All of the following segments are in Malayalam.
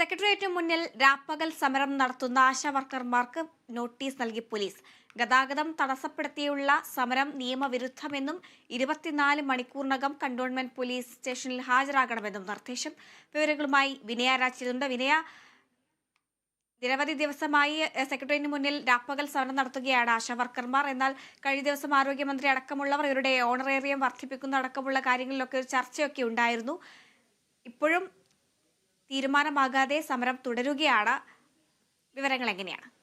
സെക്രട്ടേറിയറ്റിന് മുന്നിൽ രാപ്പകൽ സമരം നടത്തുന്ന ആശാ വർക്കർമാർക്ക് നോട്ടീസ് നൽകി പോലീസ്. ഗതാഗതം തടസ്സപ്പെടുത്തിയുള്ള സമരം നിയമവിരുദ്ധമെന്നും ഇരുപത്തിനാല് മണിക്കൂറിനകം കണ്ടോൺമെന്റ് പോലീസ് സ്റ്റേഷനിൽ ഹാജരാകണമെന്നും നിർദ്ദേശം. വിവരങ്ങളുമായി വിനയ രാജിയുണ്ട് വിനയ നിരവധി ദിവസമായി സെക്രട്ടേറിയറ്റിന് മുന്നിൽ രാപ്പകൽ സമരം നടത്തുകയാണ് ആശാ വർക്കർമാർ എന്നാൽ കഴിഞ്ഞ ദിവസം ആരോഗ്യമന്ത്രി അടക്കമുള്ളവർ ഇവരുടെ ഓണറേറിയം വർദ്ധിപ്പിക്കുന്ന അടക്കമുള്ള കാര്യങ്ങളിലൊക്കെ ഒരു ചർച്ചയൊക്കെ ഉണ്ടായിരുന്നു. ഇപ്പോഴും തീരുമാനമാകാതെ സമരം തുടരുകയാണ്. വിവരങ്ങൾ എങ്ങനെയാണ്?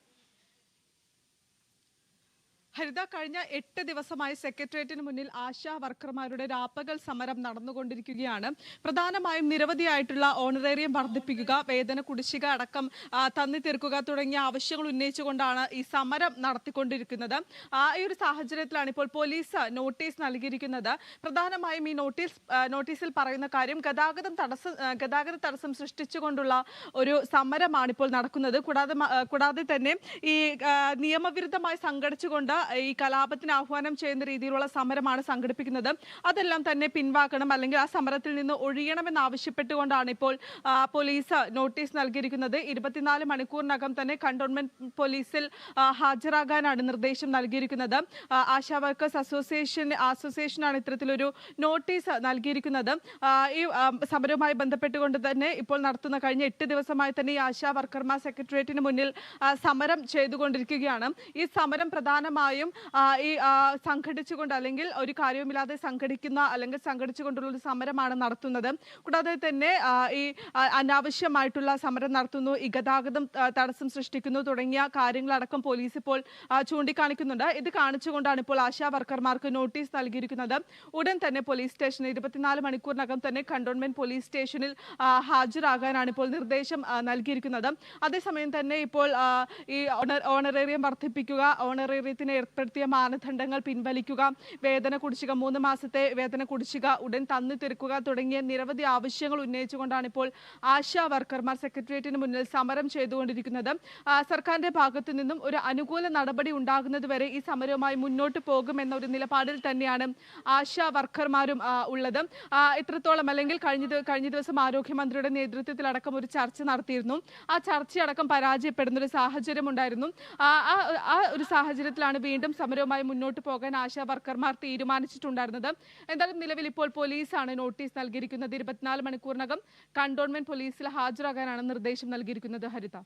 ഹരിത കഴിഞ്ഞ എട്ട് ദിവസമായി സെക്രട്ടേറിയറ്റിന് മുന്നിൽ ആശാ വർക്കർമാരുടെ രാപ്പകൽ സമരം നടന്നുകൊണ്ടിരിക്കുകയാണ്. പ്രധാനമായും നിരവധിയായിട്ടുള്ള ഓണറേറിയം വർദ്ധിപ്പിക്കുക വേതന കുടിശ്ശിക അടക്കം തന്നി തീർക്കുക തുടങ്ങിയ ആവശ്യങ്ങൾ ഉന്നയിച്ചുകൊണ്ടാണ് ഈ സമരം നടത്തിക്കൊണ്ടിരിക്കുന്നത്. ഈ ഒരു സാഹചര്യത്തിലാണ് ഇപ്പോൾ പോലീസ് നോട്ടീസ് നൽകിയിരിക്കുന്നത്. പ്രധാനമായും ഈ നോട്ടീസ് നോട്ടീസിൽ പറയുന്ന കാര്യം ഗതാഗതം തടസ്സം ഗതാഗത തടസ്സം സൃഷ്ടിച്ചുകൊണ്ടുള്ള ഒരു സമരമാണ് ഇപ്പോൾ നടക്കുന്നത്. കൂടാതെ കൂടാതെ തന്നെ ഈ നിയമവിരുദ്ധമായി സംഘടിച്ചുകൊണ്ട് ഈ കലാപത്തിന് ആഹ്വാനം ചെയ്യുന്ന രീതിയിലുള്ള സമരമാണ് സംഘടിപ്പിക്കുന്നത്. അതെല്ലാം തന്നെ പിൻവാക്കണം അല്ലെങ്കിൽ ആ സമരത്തിൽ നിന്ന് ഒഴിയണമെന്ന് ആവശ്യപ്പെട്ടുകൊണ്ടാണ് ഇപ്പോൾ പോലീസ് നോട്ടീസ് നൽകിയിരിക്കുന്നത്. ഇരുപത്തിനാല് മണിക്കൂറിനകം തന്നെ കണ്ടോൺമെന്റ് പോലീസിൽ ഹാജരാകാനാണ് നിർദ്ദേശം നൽകിയിരിക്കുന്നത്. ആശാ വർക്കേഴ്സ് അസോസിയേഷൻ അസോസിയേഷനാണ് ഇത്തരത്തിലൊരു നോട്ടീസ് നൽകിയിരിക്കുന്നത്. ഈ സമരവുമായി ബന്ധപ്പെട്ടുകൊണ്ട് തന്നെ ഇപ്പോൾ നടത്തുന്ന കഴിഞ്ഞ എട്ട് ദിവസമായി തന്നെ ഈ ആശാ വർക്കർമാർ സെക്രട്ടേറിയറ്റിന് മുന്നിൽ സമരം ചെയ്തുകൊണ്ടിരിക്കുകയാണ്. ഈ സമരം പ്രധാനമായും ആ, ഈ സംഘടിച്ചുകൊണ്ട് അല്ലെങ്കിൽ ഒരു കാര്യവുമില്ലാതെ സംഘടിക്കുന്ന അല്ലെങ്കിൽ സംഘടിച്ചുകൊണ്ടുള്ള ഒരു സമരമാണ് നടത്തുന്നത്. കൂടാതെ തന്നെ ഈ അനാവശ്യമായിട്ടുള്ള സമരം നടത്തുന്നു. ഈ ഗതാഗതം തടസ്സം സൃഷ്ടിക്കുന്നു തുടങ്ങിയ കാര്യങ്ങളടക്കം പോലീസ് ഇപ്പോൾ ചൂണ്ടിക്കാണിക്കുന്നുണ്ട്. ഇത് കാണിച്ചുകൊണ്ടാണ് ഇപ്പോൾ ആശാ വർക്കർമാർക്ക് നോട്ടീസ് നൽകിയിരിക്കുന്നത്. ഉടൻ തന്നെ പോലീസ് സ്റ്റേഷനിൽ ഇരുപത്തിനാല് മണിക്കൂറിനകം തന്നെ കണ്ടോൺമെന്റ് പോലീസ് സ്റ്റേഷനിൽ ഹാജരാകാനാണ് ഇപ്പോൾ നിർദ്ദേശം നൽകിയിരിക്കുന്നത്. അതേസമയം തന്നെ ഇപ്പോൾ ഈ ഓണറേറിയം വർദ്ധിപ്പിക്കുക ഓണറേറിയത്തിന് ഏർപ്പെടുത്തിയ മാനദണ്ഡങ്ങൾ പിൻവലിക്കുക വേതന കുടിശ്ശിക മൂന്ന് മാസത്തെ വേതന കുടിശ്ശിക ഉടൻ തന്നു തീർക്കുക തുടങ്ങിയ നിരവധി ആവശ്യങ്ങൾ ഉന്നയിച്ചുകൊണ്ടാണ് ഇപ്പോൾ ആശാ വർക്കർമാർ സെക്രട്ടേറിയറ്റിന് മുന്നിൽ സമരം ചെയ്തുകൊണ്ടിരിക്കുന്നത്. സർക്കാരിന്റെ ഭാഗത്തു നിന്നും ഒരു അനുകൂല നടപടി ഉണ്ടാകുന്നതുവരെ ഈ സമരവുമായി മുന്നോട്ട് പോകുമെന്ന ഒരു നിലപാടിൽ തന്നെയാണ് ആശാ വർക്കർമാരും ഉള്ളത്. എത്രത്തോളം അല്ലെങ്കിൽ കഴിഞ്ഞ കഴിഞ്ഞ ദിവസം ആരോഗ്യമന്ത്രിയുടെ നേതൃത്വത്തിലടക്കം ഒരു ചർച്ച നടത്തിയിരുന്നു. ആ ചർച്ചയടക്കം പരാജയപ്പെടുന്ന ഒരു സാഹചര്യം ഉണ്ടായിരുന്നു ആ ഒരു സാഹചര്യത്തിലാണ് വീണ്ടും സമരവുമായി മുന്നോട്ട് പോകാൻ ആശാ വർക്കർമാർ തീരുമാനിച്ചിട്ടുണ്ടായിരുന്നത്. എന്തായാലും നിലവിൽ ഇപ്പോൾ പോലീസാണ് നോട്ടീസ് നൽകിയിരിക്കുന്നത്. ഇരുപത്തിനാല് മണിക്കൂറിനകം കണ്ടോൺമെന്റ് പോലീസിൽ ഹാജരാകാനാണ് നിർദ്ദേശം നൽകിയിരിക്കുന്നത് ഹരിത.